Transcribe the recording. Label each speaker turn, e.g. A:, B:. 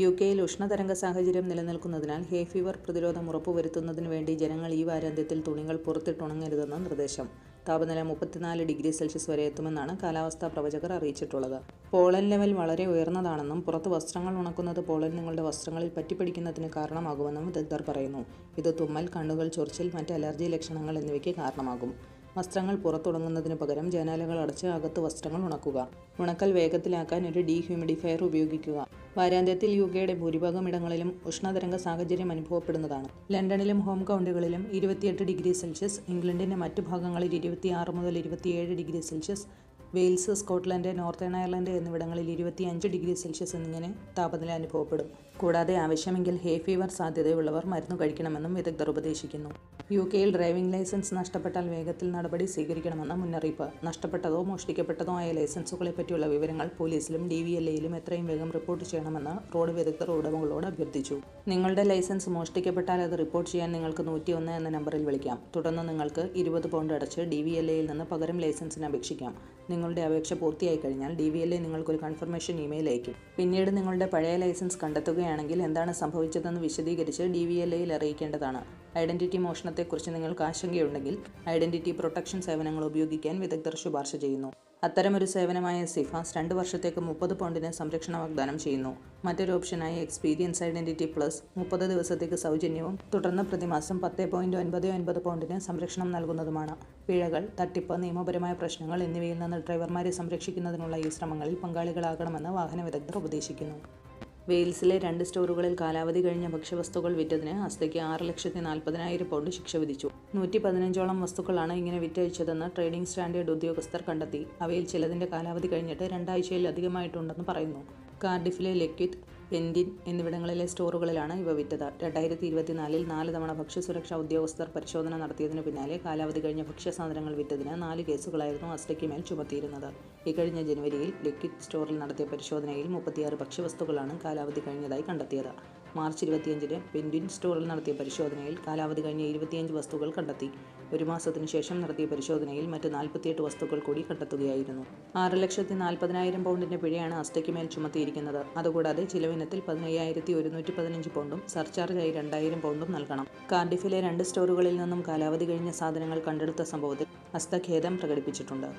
A: U കെയിൽ ഉഷ്ണതരംഗ സാഹചര്യം നിലനിൽക്കുന്നതിനാൽ ഹേ ഫീവർ പ്രതിരോധം ഉറപ്പുവരുത്തുന്നതിന് വേണ്ടി ജനങ്ങൾ ഈ വാരാന്ത്യത്തിൽ തുണികൾ പുറത്തിട്ടുണങ്ങരുതെന്ന് നിർദ്ദേശം. താപനില മുപ്പത്തിനാല് ഡിഗ്രി സെൽഷ്യസ് വരെ എത്തുമെന്നാണ് കാലാവസ്ഥാ പ്രവചകർ അറിയിച്ചിട്ടുള്ളത്. പോളൻ ലെവൽ വളരെ ഉയർന്നതാണെന്നും പുറത്ത് വസ്ത്രങ്ങൾ ഉണക്കുന്നത് പോളൻ നിങ്ങളുടെ വസ്ത്രങ്ങളിൽ പറ്റിപ്പിടിക്കുന്നതിന് കാരണമാകുമെന്നും വിദഗ്ധർ പറയുന്നു. ഇത് തുമ്മൽ കണ്ണുകൾ ചൊറിച്ചിൽ മറ്റ് അലർജി ലക്ഷണങ്ങൾ എന്നിവയ്ക്ക് കാരണമാകും. വസ്ത്രങ്ങൾ പുറത്തുണങ്ങുന്നതിന് പകരം ജനാലകൾ അടച്ച് അകത്ത് വസ്ത്രങ്ങൾ ഉണക്കുക. ഉണക്കൽ വേഗത്തിലാക്കാൻ ഒരു ഡീഹ്യൂമിഡിഫയർ ഉപയോഗിക്കുക. വാരാന്ത്യത്തിൽ യു കെയുടെ ഭൂരിഭാഗം ഇടങ്ങളിലും ഉഷ്ണതരംഗ സാഹചര്യം അനുഭവപ്പെടുന്നതാണ്. ലണ്ടനിലും ഹോം കൗണ്ടികളിലും ഇരുപത്തിയെട്ട് ഡിഗ്രി സെൽഷ്യസ് ഇംഗ്ലണ്ടിന്റെ മറ്റു ഭാഗങ്ങളിൽ ഇരുപത്തിയാറ് മുതൽ ഇരുപത്തിയേഴ് degree Celsius Wales Scotland Northern Ireland എന്നിവിടങ്ങളിൽ ഇരുപത്തിയഞ്ച് ഡിഗ്രി സെൽഷ്യസ് എന്നിങ്ങനെ താപനില അനുഭവപ്പെടും. കൂടാതെ ആവശ്യമെങ്കിൽ ഹേ ഫീവർ സാധ്യതയുള്ളവർ മരുന്ന് കഴിക്കണമെന്നും വിദഗ്ധർ ഉപദേശിക്കുന്നു. യു കെയിൽ ഡ്രൈവിംഗ് ലൈസൻസ് നഷ്ടപ്പെട്ടാൽ വേഗത്തിൽ നടപടി സ്വീകരിക്കണമെന്ന മുന്നറിയിപ്പ്. നഷ്ടപ്പെട്ടതോ മോഷ്ടിക്കപ്പെട്ടതോ ആയ ലൈസൻസുകളെ പറ്റിയുള്ള വിവരങ്ങൾ പോലീസിലും ഡി വി എൽ എയിലും എത്രയും വേഗം റിപ്പോർട്ട് ചെയ്യണമെന്ന് റോഡ് വിദഗ്ധർ ഉടമകളോട് അഭ്യർത്ഥിച്ചു. നിങ്ങളുടെ ലൈസൻസ് മോഷ്ടിക്കപ്പെട്ടാൽ അത് റിപ്പോർട്ട് ചെയ്യാൻ നിങ്ങൾക്ക് നൂറ്റിയൊന്ന് എന്ന നമ്പറിൽ വിളിക്കാം. തുടർന്ന് നിങ്ങൾക്ക് ഇരുപത് പൗണ്ട് അടച്ച് ഡി വി എൽ എയിൽ നിന്ന് പകരം ലൈസൻസിന് അപേക്ഷിക്കാം. നിങ്ങളുടെ അപേക്ഷ പൂർത്തിയായി കഴിഞ്ഞാൽ ഡി വി എൽ നിങ്ങൾക്കൊരു കൺഫർമേഷൻ ഇമെയിൽ അയക്കും പിന്നീട് നിങ്ങളുടെ പഴയ ലൈസൻസ് കണ്ടെത്തുകയാണെങ്കിൽ എന്താണ് സംഭവിച്ചതെന്ന് വിശദീകരിച്ച് ഡി വി എൽ എയിൽ അറിയിക്കേണ്ടതാണ്. ഐഡന്റിറ്റി മോഷണത്തെക്കുറിച്ച് നിങ്ങൾക്ക് ആശങ്കയുണ്ടെങ്കിൽ ഐഡന്റിറ്റി പ്രൊട്ടക്ഷൻ സേവനങ്ങൾ ഉപയോഗിക്കാൻ വിദഗ്ധർ ശുപാർശ ചെയ്യുന്നു. അത്തരമൊരു സേവനമായ സിഫാസ് രണ്ട് വർഷത്തേക്ക് മുപ്പത് പൗണ്ടിന് സംരക്ഷണ വാഗ്ദാനം ചെയ്യുന്നു. മറ്റൊരു ഓപ്ഷനായി എക്സ്പീരിയൻസ് ഐഡന്റിറ്റി പ്ലസ് മുപ്പത് ദിവസത്തേക്ക് സൗജന്യവും തുടർന്ന് പ്രതിമാസം പത്ത് പോയിന്റ് ഒൻപത് ഒൻപത് പൗണ്ടിന് സംരക്ഷണം നൽകുന്നതുമാണ്. പിഴകൾ തട്ടിപ്പ് നിയമപരമായ പ്രശ്നങ്ങൾ എന്നിവയിൽ നിന്ന് ഡ്രൈവർമാരെ സംരക്ഷിക്കുന്നതിനുള്ള ഈ ശ്രമങ്ങളിൽ പങ്കാളികളാകണമെന്ന് വാഹന വിദഗ്ധർ ഉപദേശിക്കുന്നു. വെയിൽസിലെ രണ്ട് സ്റ്റോറുകളിൽ കാലാവധി കഴിഞ്ഞ ഭക്ഷ്യവസ്തുക്കൾ വിറ്റതിന് അസ്തയ്ക്ക് ആറ് ലക്ഷത്തി നാൽപ്പതിനായിരം പൗണ്ട് ശിക്ഷ വിധിച്ചു. നൂറ്റി പതിനഞ്ചോളം വസ്തുക്കളാണ് ഇങ്ങനെ വിറ്റഴിച്ചതെന്ന് ട്രേഡിംഗ് സ്റ്റാൻഡേർഡ് ഉദ്യോഗസ്ഥർ കണ്ടെത്തി. അവയിൽ ചിലതിന്റെ കാലാവധി കഴിഞ്ഞിട്ട് രണ്ടാഴ്ചയിലധികമായിട്ടുണ്ടെന്ന് പറയുന്നു. കാർഡിഫിലെ ലെക്വിറ്റ് പെൻഡിൻ എന്നിവിടങ്ങളിലെ സ്റ്റോറുകളിലാണ് ഇവ വിറ്റത്. രണ്ടായിരത്തി ഇരുപത്തിനാലിൽ നാല് തവണ ഭക്ഷ്യസുരക്ഷാ ഉദ്യോഗസ്ഥർ പരിശോധന നടത്തിയതിനു പിന്നാലെ കാലാവധി കഴിഞ്ഞ ഭക്ഷ്യസാധനങ്ങൾ വിറ്റതിന് നാല് കേസുകളായിരുന്നു അസ്റ്റയ്ക്ക് മേൽ ചുമത്തിയിരുന്നത്. ഇക്കഴിഞ്ഞ ജനുവരിയിൽ ലിക്വിഡ് സ്റ്റോറിൽ നടത്തിയ പരിശോധനയിൽ മുപ്പത്തിയാറ് ഭക്ഷ്യവസ്തുക്കളാണ് കാലാവധി കഴിഞ്ഞതായി കണ്ടെത്തിയത്. മാർച്ച് ഇരുപത്തിയഞ്ചിന് പെൻഡിൻ സ്റ്റോറിൽ നടത്തിയ പരിശോധനയിൽ കാലാവധി കഴിഞ്ഞ ഇരുപത്തിയഞ്ച് വസ്തുക്കൾ കണ്ടെത്തി. ഒരു മാസത്തിനു ശേഷം നടത്തിയ പരിശോധനയിൽ മറ്റ് നാൽപ്പത്തിയെട്ട് വസ്തുക്കൾ കൂടി കണ്ടെത്തുകയായിരുന്നു. ആറ് ലക്ഷത്തി നാൽപ്പതിനായിരം പൗണ്ടിന്റെ പിഴയാണ് അസ്റ്റയ്ക്ക് മേൽ ചുമത്തിയിരിക്കുന്നത്. അതുകൂടാതെ ചിലവിനത്തിൽ പതിനയ്യായിരത്തി ഒരുന്നൂറ്റി പതിനഞ്ച് പൗണ്ടും സർചാർജായി രണ്ടായിരം പൗണ്ടും നൽകണം. കാർഡിഫിലെ രണ്ട് സ്റ്റോറുകളിൽ നിന്നും കാലാവധി കഴിഞ്ഞ സാധനങ്ങൾ കണ്ടെടുത്ത സംഭവത്തിൽ അസ്ത ഖേദം പ്രകടിപ്പിച്ചിട്ടുണ്ട്.